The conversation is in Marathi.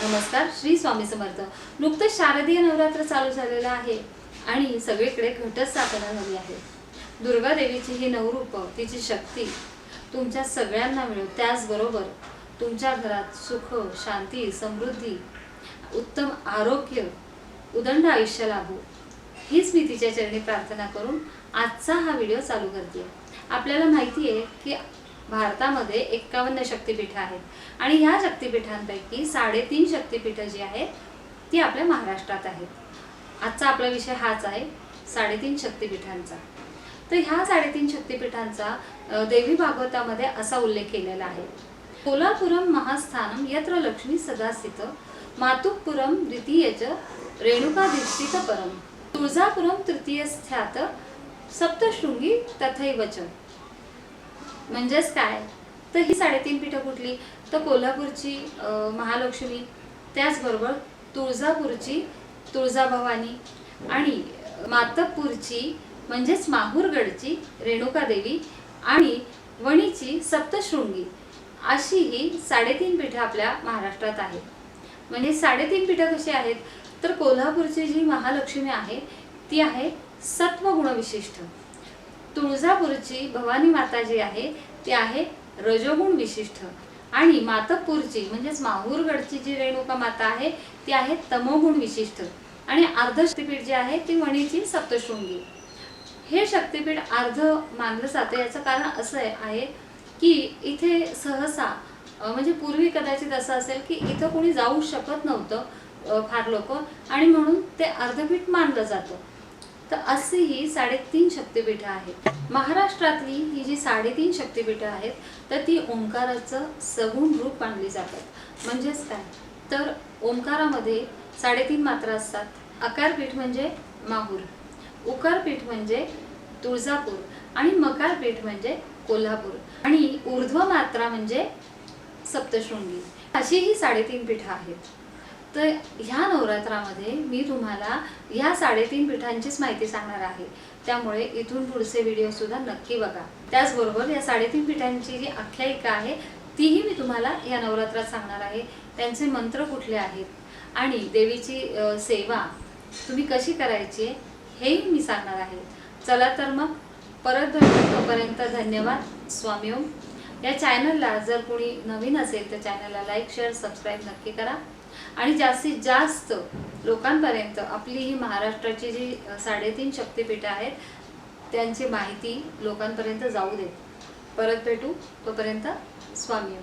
नमस्कार श्री स्वामी समर्थ. नुकतंच शारदीय नवरात्र चालू झालेलं आहे आणि सगळीकडे घटस्थापना झाली आहे. दुर्गा देवीची ही नवरूप तिची शक्ती तुमच्या सगळ्यांना मिळो त्याचबरोबर तुमच्या घरात सुख शांती समृद्धी उत्तम आरोग्य उदंड आयुष्य लाभो. हीच मी तिच्या चरणी प्रार्थना करून आजचा हा व्हिडिओ चालू करते. आपल्याला माहिती आहे की भारतामध्ये एक्कावन्न शक्तिपीठं आहेत. आणि ह्या शक्तिपीठांपैकी साडेतीन शक्तिपीठं जी आहेत ती आपल्या महाराष्ट्रात आहेत. आजचा आपला विषय हाच आहे साडेतीन शक्तिपीठांचा. तर ह्या साडेतीन शक्तिपीठांचा देवी भागवतामध्ये असा उल्लेख केलेला आहे. कोल्हापुरम महास्थानम यत्र लक्ष्मी सदास्थित मातुपुरम द्वितीयच रेणुका दीक्षित परम. तुळजापुरम तृतीय सप्तशृंगी तथैवच. म्हणजेच काय? तर ही साडेतीन पीठं कुठली? तर कोल्हापूरची महालक्ष्मी त्याचबरोबर तुळजापूरची तुळजाभवानी आणि मातपूरची म्हणजेच माहूरगडची रेणुकादेवी आणि वणीची सप्तशृंगी अशी ही साडेतीन पीठं आपल्या महाराष्ट्रात आहेत. म्हणजे साडेतीन पीठं कशी आहेत? तर कोल्हापूरची जी महालक्ष्मी आहे ती आहे सत्वगुणविशिष्ट. विशिष्ट तुळजापूरची भवानी माता जी आहे ती आहे रजोगुण विशिष्ट. आणि मातपूरची म्हणजेच माहूरगडची जी रेणुका माता आहे ती आहे तमोगुण विशिष्ट. आणि अर्ध शक्तिपीठ जी आहे ती वणीची सप्तशृंगी. हे शक्तीपीठ अर्ध मानलं जातं. याचं कारण असं आहे- की इथे सहसा म्हणजे पूर्वी कदाचित असं असेल की इथं कोणी जाऊ शकत नव्हतं फार लोक. आणि म्हणून ते अर्धपीठ मानलं जातं. तर अशी ही साडेतीन शक्तिपीठं आहेत. महाराष्ट्रातली ही जी साडेतीन शक्तिपीठं आहेत तर ती ओंकाराचं सगुण रूप मानली जातात. म्हणजेच काय? तर ओंकारामध्ये साडेतीन मात्रा असतात. अकारपीठ म्हणजे माहूर उकारपीठ म्हणजे तुळजापूर आणि मकारपीठ म्हणजे कोल्हापूर आणि ऊर्ध्व मात्रा म्हणजे सप्तशृंगी. अशी ही साडेतीन पीठं आहेत. तर ह्या नवरात्रामध्ये मी तुम्हाला ह्या साडेतीन पीठांचीच माहिती सांगणार आहे. त्यामुळे इथून पुढचे व्हिडिओ सुद्धा नक्की बघा. त्याचबरोबर या साडेतीन पीठांची जी आख्यायिका आहे तीही मी तुम्हाला या नवरात्रात सांगणार आहे. त्यांचे मंत्र कुठले आहेत? आणि देवीची सेवा तुम्ही कशी करायची आहे हेही मी सांगणार आहे. चला तर मग परत भेटू. तोपर्यंत धन्यवाद. स्वामी ओम. या चॅनलला जर कोणी नवीन असेल तर चॅनलला लाईक शेअर सबस्क्राईब नक्की करा. आणि जास्तीत जास्त लोकांपर्यंत आपली ही महाराष्ट्राची जी साडेतीन शक्तिपीठं आहेत त्यांची माहिती लोकांपर्यंत जाऊ देत. परत भेटू तोपर्यंत स्वामी